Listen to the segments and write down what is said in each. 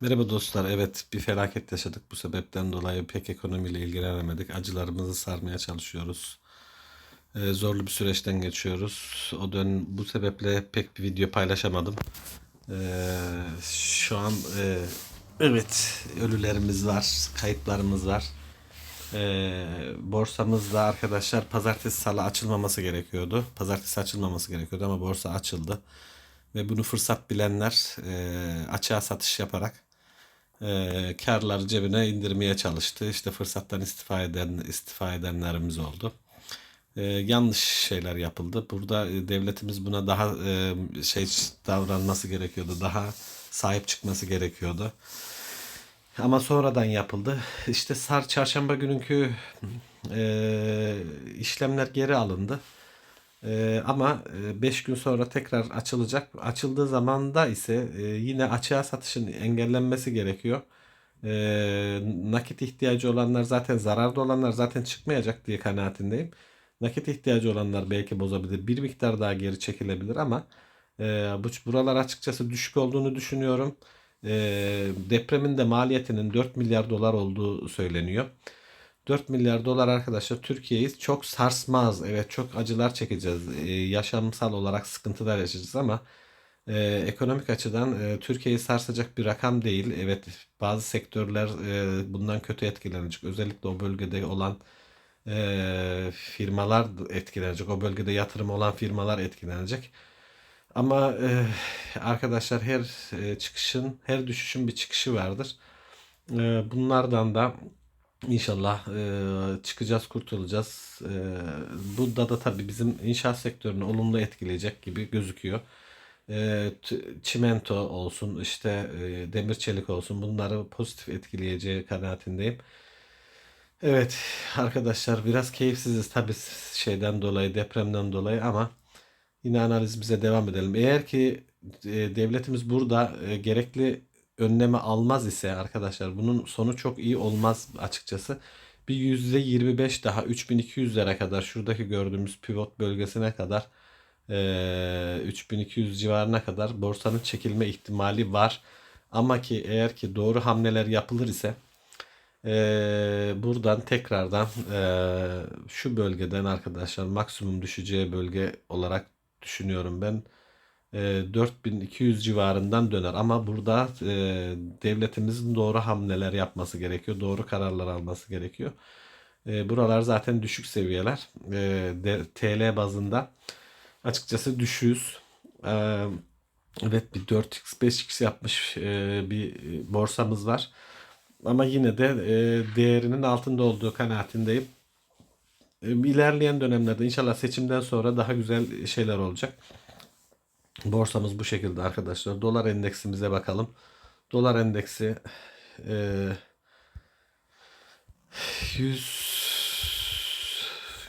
Merhaba dostlar. Evet, bir felaket yaşadık. Bu sebepten dolayı pek ekonomiyle ilgilenemedik. Acılarımızı sarmaya çalışıyoruz. Ee, zorlu bir süreçten geçiyoruz. O dön bu sebeple pek bir video paylaşamadım. Ee, şu an e, evet ölülerimiz var, kayıplarımız var. Ee, borsamızda arkadaşlar pazartesi salı açılmaması gerekiyordu. Pazartesi açılmaması gerekiyordu ama borsa açıldı. Ve bunu fırsat bilenler e, açığa satış yaparak e, karları cebine indirmeye çalıştı. İşte fırsattan istifa eden istifa edenlerimiz oldu. E, yanlış şeyler yapıldı. Burada e, devletimiz buna daha e, şey davranması gerekiyordu. Daha sahip çıkması gerekiyordu. Ama sonradan yapıldı. İşte Sar çarşamba günkü e, işlemler geri alındı. E, ama 5 gün sonra tekrar açılacak. Açıldığı zamanda ise e, yine açığa satışın engellenmesi gerekiyor. E, nakit ihtiyacı olanlar zaten zararda olanlar zaten çıkmayacak diye kanaatindeyim. Nakit ihtiyacı olanlar belki bozabilir. Bir miktar daha geri çekilebilir ama e, bu buralar açıkçası düşük olduğunu düşünüyorum. E, depremin de maliyetinin 4 milyar dolar olduğu söyleniyor. 4 milyar dolar arkadaşlar Türkiye'yi çok sarsmaz. Evet çok acılar çekeceğiz. E, yaşamsal olarak sıkıntılar yaşayacağız ama e, ekonomik açıdan e, Türkiye'yi sarsacak bir rakam değil. Evet bazı sektörler e, bundan kötü etkilenecek. Özellikle o bölgede olan e, firmalar etkilenecek. O bölgede yatırım olan firmalar etkilenecek. Ama e, arkadaşlar her e, çıkışın, her düşüşün bir çıkışı vardır. E, bunlardan da İnşallah çıkacağız, kurtulacağız. E, bu da da tabii bizim inşaat sektörünü olumlu etkileyecek gibi gözüküyor. Çimento olsun, işte demir çelik olsun bunları pozitif etkileyeceği kanaatindeyim. Evet arkadaşlar biraz keyifsiziz tabii şeyden dolayı, depremden dolayı ama yine analizimize devam edelim. Eğer ki devletimiz burada gerekli önlemi almaz ise arkadaşlar bunun sonu çok iyi olmaz açıkçası. Bir %25 daha 3200'lere kadar şuradaki gördüğümüz pivot bölgesine kadar e, 3200 civarına kadar borsanın çekilme ihtimali var. Ama ki eğer ki doğru hamleler yapılır ise buradan tekrardan şu bölgeden arkadaşlar maksimum düşeceği bölge olarak düşünüyorum ben 4200 civarından döner. Ama burada e, devletimizin doğru hamleler yapması gerekiyor. Doğru kararlar alması gerekiyor. E, buralar zaten düşük seviyeler. E, TL bazında açıkçası düşüyoruz. E, evet bir 4x 5x yapmış e, bir borsamız var. Ama yine de e, değerinin altında olduğu kanaatindeyim. E, ilerleyen dönemlerde inşallah seçimden sonra daha güzel şeyler olacak. Borsamız bu şekilde arkadaşlar. Dolar endeksimize bakalım. Dolar endeksi e, 100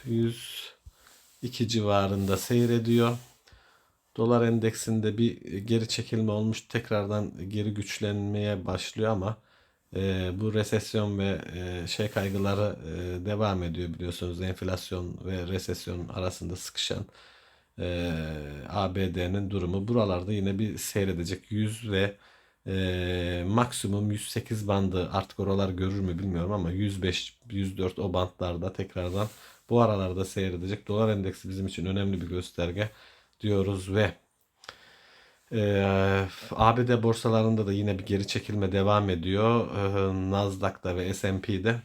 102 civarında seyrediyor. Dolar endeksinde bir geri çekilme olmuş. Tekrardan geri güçlenmeye başlıyor ama e, bu resesyon ve e, şey kaygıları e, devam ediyor biliyorsunuz. Enflasyon ve resesyon arasında sıkışan e, ABD'nin durumu. Buralarda yine bir seyredecek 100 ve e, maksimum 108 bandı artık oralar görür mü bilmiyorum ama 105 104 o bantlarda tekrardan bu aralarda seyredecek. Dolar endeksi bizim için önemli bir gösterge diyoruz ve e, ABD borsalarında da yine bir geri çekilme devam ediyor. E, Nasdaq'ta ve S&P'de.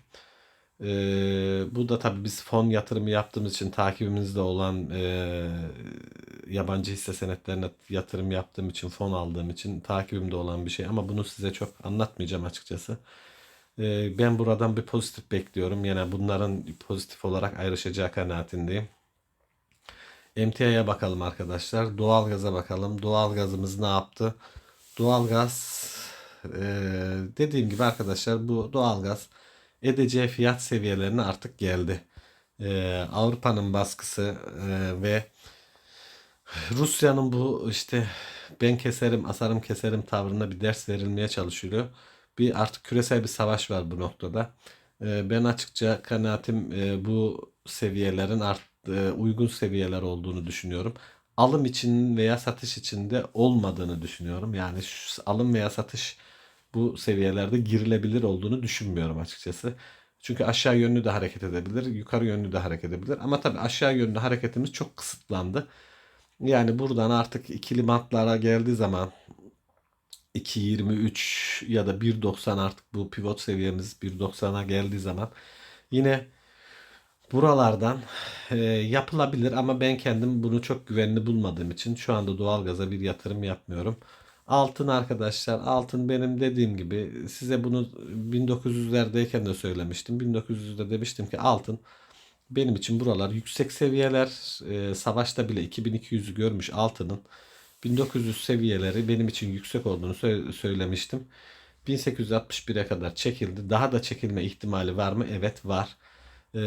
Ee, bu da tabii biz fon yatırımı yaptığımız için takibimizde olan e, yabancı hisse senetlerine yatırım yaptığım için fon aldığım için takibimde olan bir şey ama bunu size çok anlatmayacağım açıkçası. Ee, ben buradan bir pozitif bekliyorum. Yani bunların pozitif olarak ayrışacağı kanaatindeyim. Emtiaya bakalım arkadaşlar. Doğalgaza bakalım. Doğalgazımız ne yaptı? Doğalgaz e, dediğim gibi arkadaşlar bu doğalgaz edeceği fiyat seviyelerine artık geldi. Ee, Avrupa'nın baskısı e, ve Rusya'nın bu işte ben keserim, asarım keserim tavrına bir ders verilmeye çalışılıyor. Bir artık küresel bir savaş var bu noktada. Ee, ben açıkça kanaatim e, bu seviyelerin art, e, uygun seviyeler olduğunu düşünüyorum. Alım için veya satış için de olmadığını düşünüyorum. Yani alım veya satış bu seviyelerde girilebilir olduğunu düşünmüyorum açıkçası. Çünkü aşağı yönlü de hareket edebilir, yukarı yönlü de hareket edebilir. Ama tabii aşağı yönlü hareketimiz çok kısıtlandı. Yani buradan artık ikili bantlara geldiği zaman 2.23 ya da 1.90 artık bu pivot seviyemiz 1.90'a geldiği zaman yine buralardan e, yapılabilir ama ben kendim bunu çok güvenli bulmadığım için şu anda doğalgaza bir yatırım yapmıyorum. Altın arkadaşlar altın benim dediğim gibi size bunu 1900'lerdeyken de söylemiştim. 1900'de demiştim ki altın benim için buralar yüksek seviyeler e, savaşta bile 2200'ü görmüş altının 1900 seviyeleri benim için yüksek olduğunu sö- söylemiştim. 1861'e kadar çekildi. Daha da çekilme ihtimali var mı? Evet var. Ee,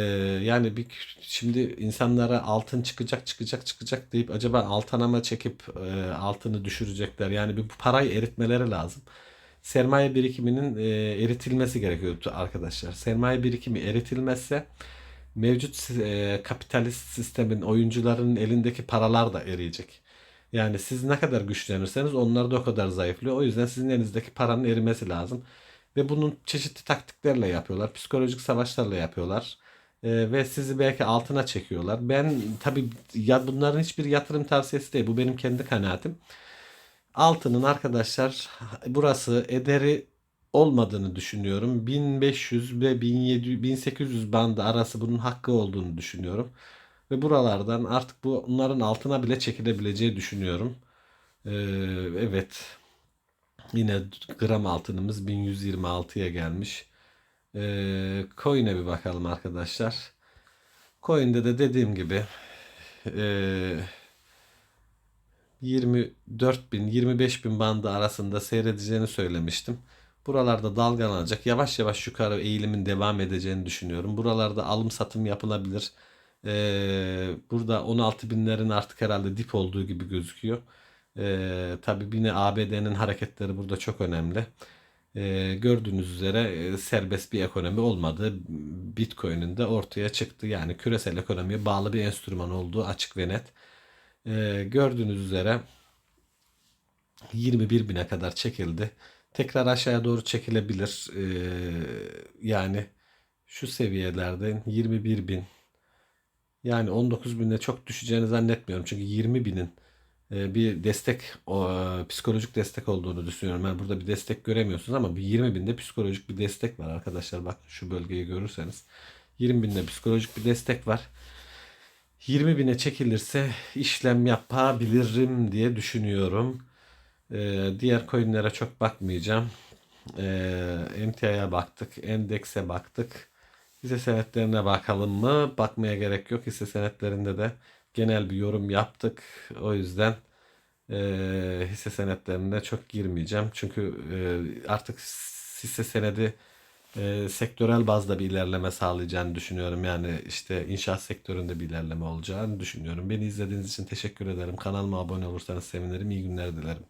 yani bir şimdi insanlara altın çıkacak çıkacak çıkacak deyip acaba altına mı çekip e, altını düşürecekler? Yani bir parayı eritmeleri lazım. Sermaye birikiminin e, eritilmesi gerekiyor arkadaşlar. Sermaye birikimi eritilmezse mevcut e, kapitalist sistemin oyuncularının elindeki paralar da eriyecek. Yani siz ne kadar güçlenirseniz onlar da o kadar zayıflıyor. O yüzden sizin elinizdeki paranın erimesi lazım. Ve bunun çeşitli taktiklerle yapıyorlar. Psikolojik savaşlarla yapıyorlar. Ee, ve sizi belki altına çekiyorlar. Ben tabii ya bunların hiçbir yatırım tavsiyesi değil. Bu benim kendi kanaatim. Altının arkadaşlar burası ederi olmadığını düşünüyorum. 1500 ve 1700, 1800 bandı arası bunun hakkı olduğunu düşünüyorum. Ve buralardan artık bu bunların altına bile çekilebileceği düşünüyorum. Ee, evet. Yine gram altınımız 1126'ya gelmiş. Ee, coin'e bir bakalım arkadaşlar. Coin'de de dediğim gibi ee, 24 bin 25 bin bandı arasında seyredeceğini söylemiştim. Buralarda dalgalanacak. Yavaş yavaş yukarı eğilimin devam edeceğini düşünüyorum. Buralarda alım satım yapılabilir. Ee, burada 16 binlerin artık herhalde dip olduğu gibi gözüküyor. Ee, tabii yine ABD'nin hareketleri burada çok önemli. Ee, gördüğünüz üzere e, serbest bir ekonomi olmadı. Bitcoin'in de ortaya çıktı. Yani küresel ekonomiye bağlı bir enstrüman olduğu açık ve net. Ee, gördüğünüz üzere 21 bine kadar çekildi. Tekrar aşağıya doğru çekilebilir. Ee, yani şu seviyelerden 21 bin yani 19 binde çok düşeceğini zannetmiyorum. Çünkü 20 binin e, bir destek, e, psikolojik destek olduğunu düşünüyorum. Ben burada bir destek göremiyorsunuz ama bir 20 binde psikolojik bir destek var arkadaşlar. Bak şu bölgeyi görürseniz. 20 binde psikolojik bir destek var. 20 bine çekilirse işlem yapabilirim diye düşünüyorum. Ee, diğer coinlere çok bakmayacağım. Ee, MTI'ye baktık, endekse baktık. Hisse senetlerine bakalım mı? Bakmaya gerek yok. Hisse senetlerinde de genel bir yorum yaptık. O yüzden e, hisse senetlerine çok girmeyeceğim. Çünkü e, artık hisse senedi e, sektörel bazda bir ilerleme sağlayacağını düşünüyorum. Yani işte inşaat sektöründe bir ilerleme olacağını düşünüyorum. Beni izlediğiniz için teşekkür ederim. Kanalıma abone olursanız sevinirim. İyi günler dilerim.